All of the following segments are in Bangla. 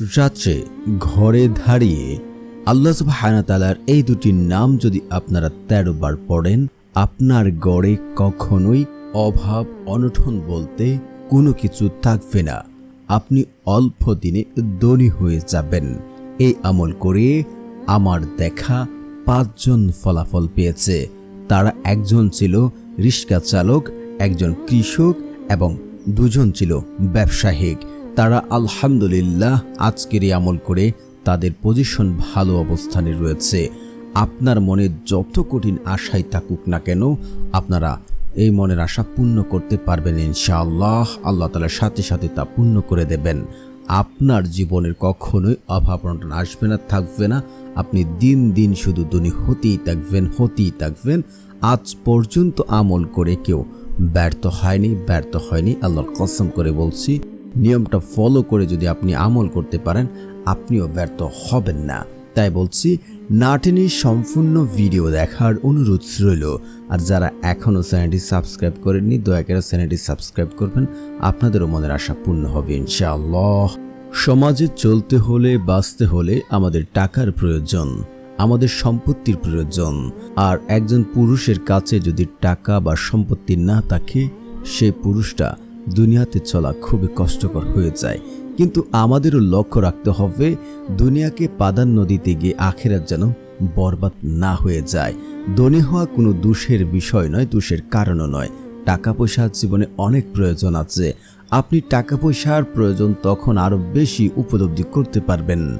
রাত্রে ঘরে দাঁড়িয়ে আল্লাহ সুবাহানাতালার এই দুটি নাম যদি আপনারা তেরো বার পড়েন, আপনার গড়ে কখনোই অভাব অনঠন বলতে কোনো কিছু থাকবে না। আপনি অল্প দিনে ধনী হয়ে যাবেন। এই আমল করে আমার দেখা পাঁচজন ফলাফল পেয়েছে। তারা একজন ছিল রিক্সা চালক, একজন কৃষক এবং দুজন ছিল ব্যবসায়িক। তারা আলহামদুলিল্লাহ আজকের এই আমল করে তাদের পজিশন ভালো অবস্থানে রয়েছে। আপনার মনে যত কঠিন আশাই থাকুক না কেন, আপনারা এই মনের আশা পূর্ণ করতে পারবেন ইনশাআল্লাহ। আল্লাহ তালার সাথে সাথে তা পূর্ণ করে দেবেন। আপনার জীবনের কখনোই অভাব অনটন আসবে না, থাকবে না। আপনি দিন দিন শুধু ধনী হতেই থাকবেন হতেই থাকবেন। আজ পর্যন্ত আমল করে কেউ ব্যর্থ হয়নি ব্যর্থ হয়নি। আল্লাহর কসম করে বলছি নিয়মটা ফলো করে যদি আপনি আমল করতে পারেন, আপনিও ব্যর্থ হবেন না। তাই বলছি, নাটেনি সম্পূর্ণ ভিডিও দেখার অনুরোধ রইল। আর যারা এখনও চ্যানেলটি সাবস্ক্রাইব করেননি, দয়া করে চ্যানেলটি সাবস্ক্রাইব করবেন। আপনাদেরও মনের আশা পূর্ণ হবে, ইনশাআল্লাহ। সমাজে চলতে হলে, বাঁচতে হলে আমাদের টাকার প্রয়োজন, আমাদের সম্পত্তির প্রয়োজন। আর একজন পুরুষের কাছে যদি টাকা বা সম্পত্তি না থাকে সে পুরুষটা দুনিয়াতে চলা খুবই কষ্টকর হয়ে যায়। কিন্তু আমাদেরও লক্ষ্য রাখতে হবে, দুনিয়াকে প্রাধান্য দিতে গিয়ে আখেরাত যেন বরবাদ না হয়ে যায়। ধনী হওয়া কোনো দোষের বিষয় নয়, দোষের কারণও নয়। টাকা পয়সার জীবনে অনেক প্রয়োজন আছে। আপনি টাকা পয়সার প্রয়োজন তখন আরও বেশি উপলব্ধি করতে পারবেন।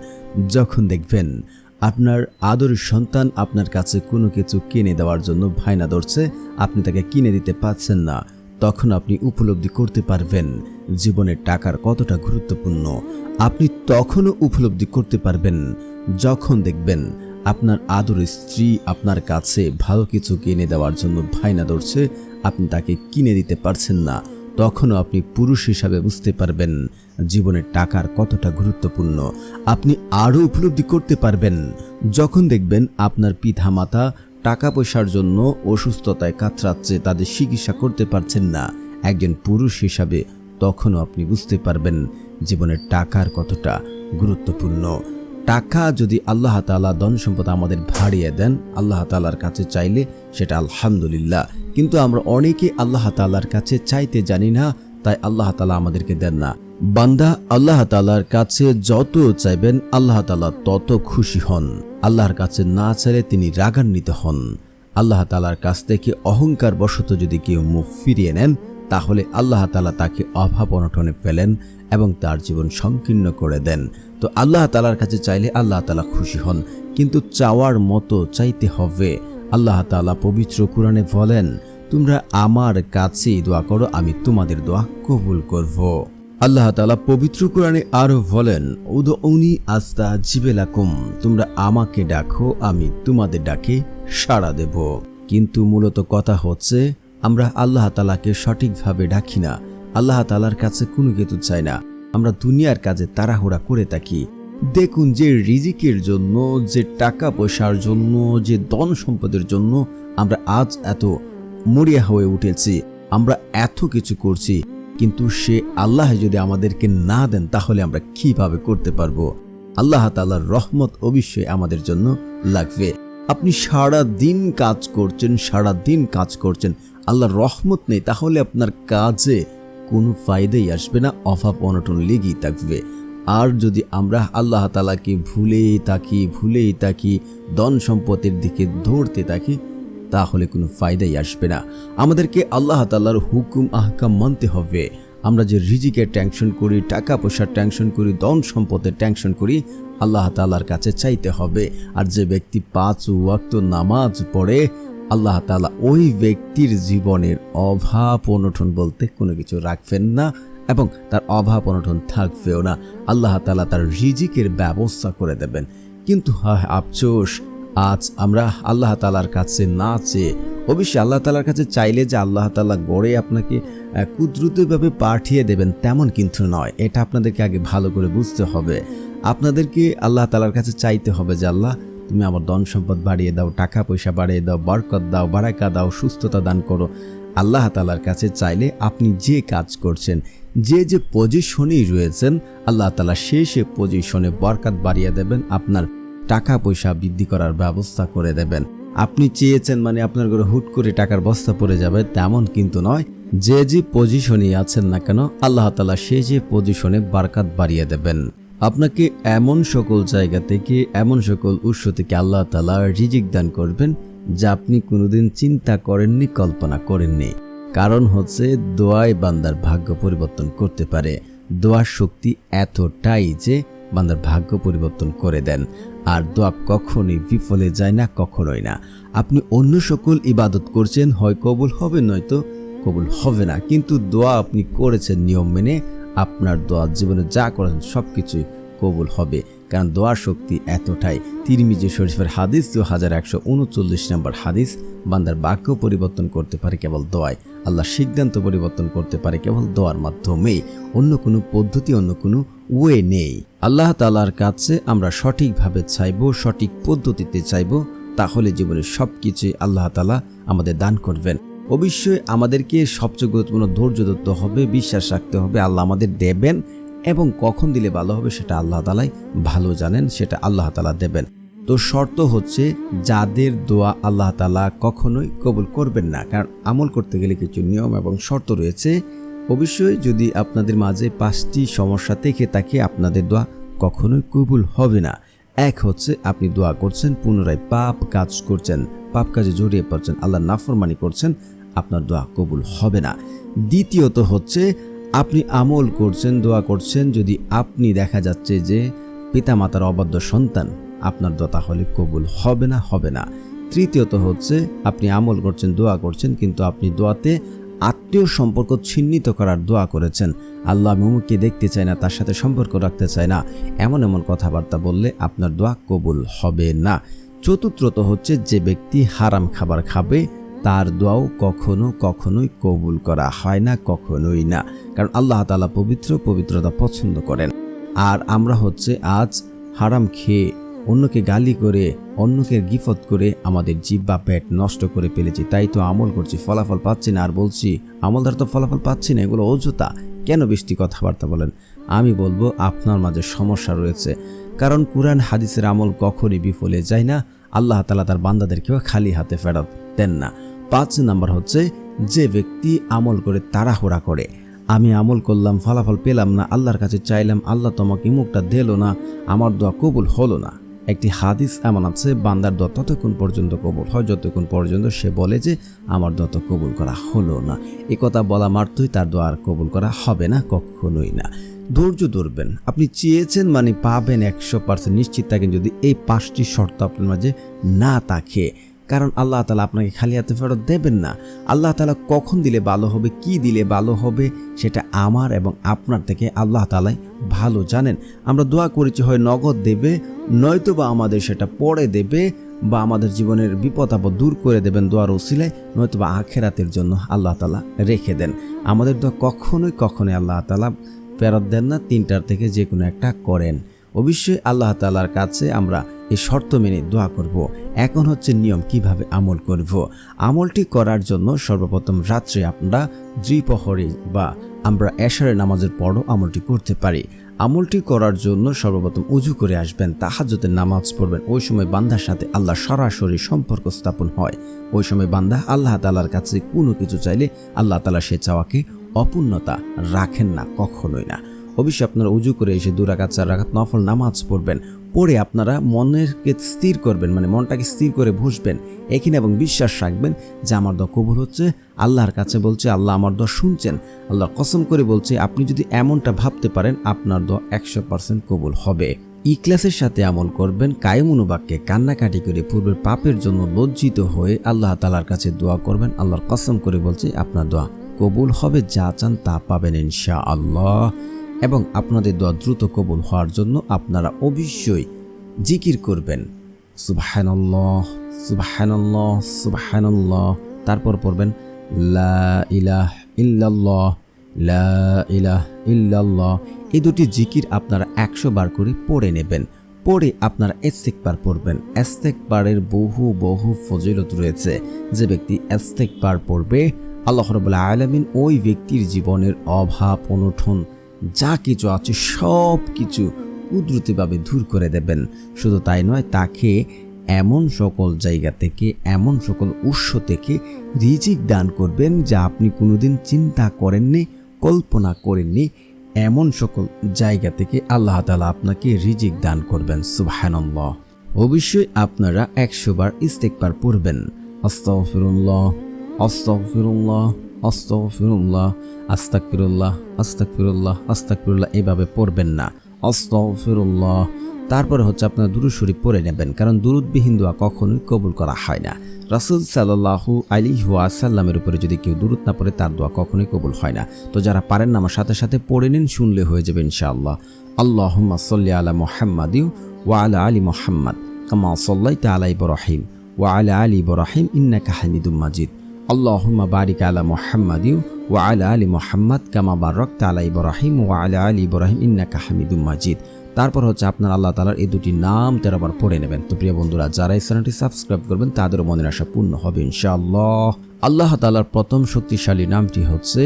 যখন দেখবেন আপনার আদরের সন্তান আপনার কাছে কোনো কিছু কিনে দেওয়ার জন্য ভাইনা ধরছে, আপনি তাকে কিনে দিতে পারছেন না। তখন আপনি উপলব্ধি করতে পারবেন জীবনের টাকার কতটা গুরুত্বপূর্ণ। আপনি তখনও উপলব্ধি করতে পারবেন যখন দেখবেন আপনার আদরের স্ত্রী আপনার কাছে ভালো কিছু কিনে দেওয়ার জন্য ভাইনা ধরছে, আপনি তাকে কিনে দিতে পারছেন না। তখনও আপনি পুরুষ হিসাবে বুঝতে পারবেন জীবনের টাকার কতটা গুরুত্বপূর্ণ। আপনি আরও উপলব্ধি করতে পারবেন যখন দেখবেন আপনার পিতামাতা টাকা পয়সার জন্য অসুস্থতায় কাতরাচ্ছে, তাদের চিকিৎসা করতে পারছেন না। একজন পুরুষ হিসাবে তখনও আপনি বুঝতে পারবেন জীবনের টাকার কতটা গুরুত্বপূর্ণ। টাকা যদি আল্লাহ তালা ধন সম্পদ আমাদের ভাড়িয়ে দেন, আল্লাহ তালার কাছে চাইলে সেটা আলহামদুলিল্লাহ। কিন্তু আমরা অনেকে আল্লাহ তালার কাছে চাইতে জানি না, তাই আল্লাহ তালা আমাদেরকে দেন না। বান্দা আল্লাহ তালার কাছে যত চাইবেন, আল্লাহ তালা তত খুশি হন। আল্লাহর কাছে না চাইলে তিনি রাগান্বিত হন। আল্লাহ তালার কাছ থেকে অহংকার বশত যদি কেউ মুখ ফিরিয়ে নেন, তাহলে আল্লাহ তালা তাকে অভাব অনটনে ফেলেন এবং তার জীবন সংকীর্ণ করে দেন। তো আল্লাহ তালার কাছে চাইলে আল্লাহ তালা খুশি হন, কিন্তু চাওয়ার মতো চাইতে হবে। আল্লাহ তালা পবিত্র কোরআনে বলেন, তোমরা আমার কাছেই দোয়া করো, আমি তোমাদের দোয়া কবুল করব। আল্লাহ তালা পবিত্র কোরআনে আরও বলেন উদৌনি আস্তা জিবেলাকুম তোমরা আমাকে ডাকো, আমি তোমাদের ডাকে সাড়া দেব। কিন্তু মূলত কথা হচ্ছে, আমরা আল্লাহ তালাকে সঠিকভাবে ডাকি না। আল্লাহ তালার কাছে কোনো কিছু চাই না। আমরা দুনিয়ার কাজে তাড়াহুড়া করে থাকি। দেখুন যে রিজিকের জন্য, যে টাকা পয়সার জন্য, যে ধন সম্পদের জন্য আমরা আজ এত মরিয়া হয়ে উঠেছি। আমরা এত কিছু করছি। কিন্তু সে আল্লাহ যদি আমাদেরকে না দেন, তাহলে আমরা কীভাবে করতে পারব? আল্লাহ তালার রহমত অবশ্যই আমাদের জন্য লাগবে। আপনি সারা দিন কাজ করছেন সারা দিন কাজ করছেন, আল্লাহর রহমত নেই, তাহলে আপনার কাজে কোনো ফায়দাই আসবে না, অভাব, অনটন লেগেই থাকবে। আর যদি আমরা আল্লাহ তালাকে ভুলেই থাকি ভুলেই থাকি, ধন সম্পদের দিকে ধরতে থাকি তাহলে কোনো ফায়দাই আসবে না। আমাদেরকে আল্লাহ তাল্লাহর হুকুম, আহকাম মানতে হবে। আমরা যে রিজিকের টেনশন করি, টাকা পয়সার টেনশন করি, ধন সম্পদের টেনশন করি, আল্লাহ তালার কাছে চাইতে হবে। আর যে ব্যক্তি পাঁচ ওয়াক্ত নামাজ পড়ে, আল্লাহ তালা ওই ব্যক্তির জীবনের অভাব অনঠন বলতে কোনো কিছু রাখবেন না এবং তার অভাব অনঠন থাকবেও না। আল্লাহ তালা তার রিজিকের ব্যবস্থা করে দেবেন। কিন্তু হয় আফসোস আজ আমরা আল্লাহ তালার কাছে না চেয়ে অবশ্যই আল্লাহ তালার কাছে চাইলে যে আল্লাহ তালা গড়ে আপনাকে কুদ্রুতভাবে পাঠিয়ে দেবেন তেমন কিন্তু নয়। এটা আপনাদেরকে আগে ভালো করে বুঝতে হবে। আপনাদেরকে আল্লাহ তালার কাছে চাইতে হবে যে, আল্লাহ, তুমি আমার ধন সম্পদ বাড়িয়ে দাও, টাকা পয়সা বাড়িয়ে দাও, বরকত দাও, বারাকা দাও, সুস্থতা দান করো। আল্লাহ তালার কাছে চাইলে আপনি যে কাজ করছেন, যে যে পজিশনেই রয়েছেন, আল্লাহ তালা সে সে পজিশনে বরকাত বাড়িয়ে দেবেন, আপনার টাকা পয়সা বৃদ্ধি করার ব্যবস্থা করে দেবেন। আপনি চেয়েছেন মানে আপনার ঘরে হুট করে টাকার বস্তা পড়ে যাবে, তেমন কিন্তু নয়। যে যে পজিশনে আছেন না কেন, আল্লাহ তালা সে যে পজিশনে বারকাত বাড়িয়ে দেবেন। আপনাকে এমন সকল জায়গা থেকে, এমন সকল উৎস থেকে আল্লাহ তালা রিজিক দান করবেন যা আপনি কোনোদিন চিন্তা করেননি, কল্পনা করেননি। কারণ হচ্ছে দোয়াই বান্দার ভাগ্য পরিবর্তন করতে পারে। দোয়ার শক্তি এতটাই যে বান্দার ভাগ্য পরিবর্তন করে দেন। আর দোয়া কখনোই বিফলে যায় না, কখনোই না। আপনি অন্য সকল ইবাদত করছেন, হয় কবুল হবে, নয়তো কবুল হবে না। কিন্তু দোয়া আপনি করেছেন নিয়ম মেনে, আপনার দোয়া জীবনে যা করেন সব কিছুই কবুল হবে। কারণ দোয়ার শক্তি এতটাই। তিরমিজি শরীফের হাদিস দু হাজার একশো উনচল্লিশ নম্বর হাদিস, বান্দার বাক্য পরিবর্তন করতে পারে কেবল দোয়ায়। আল্লাহ সিদ্ধান্ত পরিবর্তন করতে পারে কেবল দোয়ার মাধ্যমেই। অন্য কোনো পদ্ধতি, অন্য কোনো ওয়ে নেই। আল্লাহ তালার কাছে আমরা সঠিকভাবে চাইব, সঠিক পদ্ধতিতে চাইব, তাহলে জীবনের সব কিছুই আল্লাহ তালা আমাদের দান করবেন। অবশ্যই আমাদেরকে সবচেয়ে গুরুত্বপূর্ণ ধৈর্য ধরতে হবে, বিশ্বাস রাখতে হবে, আল্লাহ আমাদের দেবেন। এবং কখন দিলে ভালো হবে সেটা আল্লাহ তালাই ভালো জানেন, সেটা আল্লাহ তালা দেবেন। তো শর্ত হচ্ছে যাদের দোয়া আল্লাহ তালা কখনোই কবুল করবেন না, কারণ আমল করতে গেলে কিছু নিয়ম এবং শর্ত রয়েছে। অবশ্যই যদি আপনাদের মাঝে পাঁচটি সমস্যা থেকে থাকে, আপনাদের দোয়া কখনোই কবুল হবে না। এক হচ্ছে আপনি দোয়া করছেন, পুনরায় পাপ কাজ করছেন, পাপ কাজে জড়িয়ে পড়ছেন, আল্লাহ নাফরমানি করছেন, আপনার দোয়া কবুল হবে না। দ্বিতীয়ত হচ্ছে আপনি আমল করছেন, দোয়া করছেন, যদি আপনি দেখা যাচ্ছে যে পিতামাতার অবাধ্য সন্তান, আপনার দোয়া তাহলে কবুল হবে না হবে না। তৃতীয়ত হচ্ছে, আপনি আমল করছেন, দোয়া করছেন, কিন্তু আপনি দোয়াতে আত্মীয় সম্পর্ক ছিন্নিত করার দোয়া করেছেন। আল্লাহ মুমুকে দেখতে চায় না, তার সাথে সম্পর্ক রাখতে চায় না। এমন এমন কথাবার্তা বললে আপনার দোয়া কবুল হবে না। চতুর্থত হচ্ছে, যে ব্যক্তি হারাম খাবার খাবে তার দোয়াও কখনো কখনোই কবুল করা হয় না, কখনোই না। কারণ আল্লাহ তালা পবিত্র পবিত্রতা পছন্দ করেন। আর আমরা হচ্ছে আজ হারাম খেয়ে অন্যকে গালি করে, অন্যকে গিফত করে আমাদের জিভ বা পেট নষ্ট করে ফেলেছি। তাই তো আমল করছি, ফলাফল পাচ্ছি না। আর বলছি আমল দ্বারা তো ফলাফল পাচ্ছি না, এগুলো অযথা। কেন বৃষ্টি কথাবার্তা বলেন? আমি বলব, আপনার মাঝে সমস্যা রয়েছে। কারণ কুরআন, হাদিসের আমল কখনই বিফলে যায় না। আল্লাহ তালা তার বান্দাদেরকেও খালি হাতে ফেরত দেন না। পাঁচ নাম্বার হচ্ছে, যে ব্যক্তি আমল করে তাড়াহুড়া করে, আমি আমল করলাম, ফলাফল পেলাম না, আল্লাহর কাছে চাইলাম, আল্লাহ তোমাকে মুখটা দিল না, আমার দোয়া কবুল হলো না। একটি হাদিস এমন আছে, বান্দার দোয়া ততক্ষণ পর্যন্ত কবুল হয়, যতক্ষণ পর্যন্ত সে বলে যে, আমার দোয়া তো কবুল করা হলো না। এ কথা বলা মাত্রই তার দোয়া আর কবুল করা হবে না, কখনোই না। ধৈর্য ধরবেন, আপনি চেয়েছেন মানে পাবেন একশো পার্সেন্ট নিশ্চিত থাকেন যদি এই পাঁচটি শর্ত আপনার মাঝে না থাকে। কারণ আল্লাহ তালা আপনাকে খালি হাতে ফেরত দেবেন না। আল্লাহ তালা কখন দিলে ভালো হবে, কি দিলে ভালো হবে, সেটা আমার এবং আপনার থেকে আল্লাহ তালাই ভালো জানেন। আমরা দোয়া করেছি হয় নগদ দেবে নয়তো বা আমাদের সেটা পরে দেবে বা আমাদের জীবনের বিপদ আপদ দূর করে দেবেন দোয়ার ওসিলায় নয়তো বা আখেরাতের জন্য আল্লাহ তালা রেখে দেন। আমাদের দোয়া কখনোই কখনোই আল্লাহ তালা ফেরত দেন না, তিনটার থেকে যে কোনো একটা করেন। অবশ্যই আল্লাহ তালার কাছে আমরা এই শর্ত মেনে দোয়া করব। এখন হচ্ছে নিয়ম, কীভাবে আমল করব। আমলটি করার জন্য সর্বপ্রথম রাত্রে আপনারা দ্বিপহরে বা আমরা এশারের নামাজের পরও আমলটি করতে পারি আমলটি করার জন্য সর্বপ্রথম উজু করে আসবেন তাহাজ্জতের নামাজ পড়বেন ওই সময় বান্দার সাথে আল্লাহ সরাসরি সম্পর্ক স্থাপন হয় ওই সময় বান্দা আল্লাহ তালার কাছে কোনো কিছু চাইলে আল্লাহ তালা সে চাওয়াকে অপূর্ণতা রাখেন না, কখনোই না অবশ্যই আপনারা উজু করে এসে দুরাকাত চার রাখাত নফল নামাজ পড়বেন। পড়ে আপনারা মনেরকে স্থির করবেন মানে মনটাকে স্থির করে বসবেন। এখানে এবং বিশ্বাস রাখবেন যে আমার দোয়া কবুল হচ্ছে, আল্লাহর কাছে বলছে, আল্লাহ আমার দোয়া শুনছেন। আল্লাহ কসম করে বলছে, আপনি যদি এমনটা ভাবতে পারেন, আপনার দোয়া একশো পার্সেন্ট কবুল হবে। ইকলাসের সাথে আমল করবেন কায়মনুবাক্যে কান্নাকাটি করে পূর্বের পাপের জন্য লজ্জিত হয়ে আল্লাহ তালার কাছে দোয়া করবেন। আল্লাহর কসম করে বলছে, আপনার দোয়া কবুল হবে, যা চান তা পাবেন ইনশা আল্লাহ এবং আপনাদের দোয়া দ্রুত কবুল হওয়ার জন্য আপনারা অবশ্যই জিকির করবেন। সুবাহানল্লাহ সুবাহানল্লাহ সুবাহানল্লাহ। তারপর পড়বেন, লা লা ইলাহ এই দুটি জিকির আপনারা একশো বার করে পড়ে নেবেন। পরে আপনারা এস্তেকবার পড়বেন। এস্তেকবারের বহু বহু ফজিলত রয়েছে। যে ব্যক্তি এস্তেকবার পড়বে, আল্লাহ রবুল্লা আলমিন ওই ব্যক্তির জীবনের অভাব অনঠন যা কিছু আছে, সব কিছু কুদরতিভাবে দূর করে দেবেন। শুধু তাই নয়, তাকে এমন সকল জায়গা থেকে, এমন সকল উৎস থেকে রিজিক দান করবেন যা আপনি কোনোদিন চিন্তা করেননি, কল্পনা করেননি। এমন সকল জায়গা থেকে আল্লাহ তালা আপনাকে রিজিক দান করবেন, সুবহানাল্লাহ। অবশ্যই আপনারা একশো বার ইস্তেকবার পড়বেন। আস্তাগফিরুল্লাহ আস্তাগফিরুল্লাহ। আস্তাগফিরুল্লাহ আস্তাকফিরুল্লাহ আস্তাগফিরুল্লাহ আস্তাগফিরুল্লাহ এভাবে পড়বেন না। আস্তাগফিরুল্লাহ। তারপরে হচ্ছে আপনার দুরুদ শরীফ পড়ে নেবেন, কারণ দুরুদবিহীন দোয়া কখনোই কবুল করা হয় না। রাসুল সাল্লাহু আলী ওয়াসাল্লামের উপরে যদি কেউ দুরুদ না পড়ে, তার দোয়া কখনোই কবুল হয় না। তো যারা পারেন না আমার সাথে সাথে পড়ে নিন, শুনলে হয়ে যাবে ইনশাআল্লাহ। আল্লাহুম্মা সাল্লি আলা মুহাম্মাদিউ ওয়া আলা আলী মুহাম্মদ, কামা সাল্লাইতা আলা ইব্রাহিম, ওয়া আলা আলী ইব্রাহিম ইন্নাকা হামিদুম মাজিদ। আল্লাহুম্মা বারিক আলা মুহাম্মাদিউ ওয়া আলা আলী মুহাম্মদ কামা বারাকতা আলা ইব্রাহিম ওয়া আলা আলী ইব্রাহিম ইন্নাকা হামিদুম মাজিদ। তারপর হচ্ছে আপনার আল্লাহ তালার এই দুটি নাম তেরোবার পড়ে নেবেন। তো প্রিয় বন্ধুরা, যারা এই চ্যানেলটি সাবস্ক্রাইব করবেন, তাদেরও মনের আশা পূর্ণ হবে ইনশাআল্লাহ। আল্লাহ তালার প্রথম শক্তিশালী নামটি হচ্ছে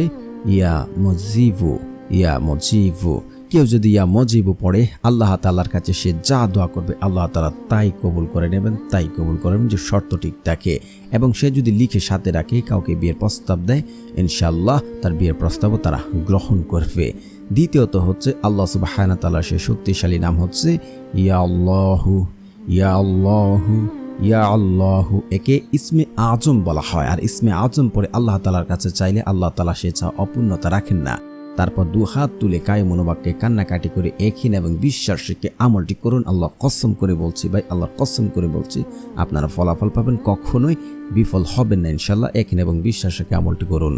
ইয়া মজিবু ইয়া মজিবু। কেউ যদি ইয়া মজিবু পড়ে, আল্লাহ তালার কাছে সে যা দোয়া করবে, আল্লাহ তালা তাই কবুল করে নেবেন, তাই কবুল করেন যে শর্ত ঠিক থাকে। এবং সে যদি লিখে সাথে রাখে, কাউকে বিয়ের প্রস্তাব দেয়, ইনশাআল্লাহ তার বিয়ের প্রস্তাবও তারা গ্রহণ করবে। দ্বিতীয়ত হচ্ছে, আল্লাহ সুবাহানা তালার সে শক্তিশালী নাম হচ্ছে, ইয়া আল্লাহু ইয়া আল্লাহু ইয়া আল্লাহু, একে ইসমে আজম বলা হয়। আর ইসমে আজম পরে আল্লাহ তালার কাছে চাইলে আল্লাহ তালা সে চা অপূর্ণতা রাখেন না। তারপর দু হাত তুলে কায় মনোবাক্যে কান্নাকাটি করে একহীন এবং বিশ্বাস রেখে আমলটি করুন। আল্লাহ কসম করে বলছি, ভাই, আল্লাহ কসম করে বলছি, আপনারা ফলাফল পাবেন, কখনোই বিফল হবেন না ইনশাল্লাহ একহীন এবং বিশ্বাস রেখে আমলটি করুন।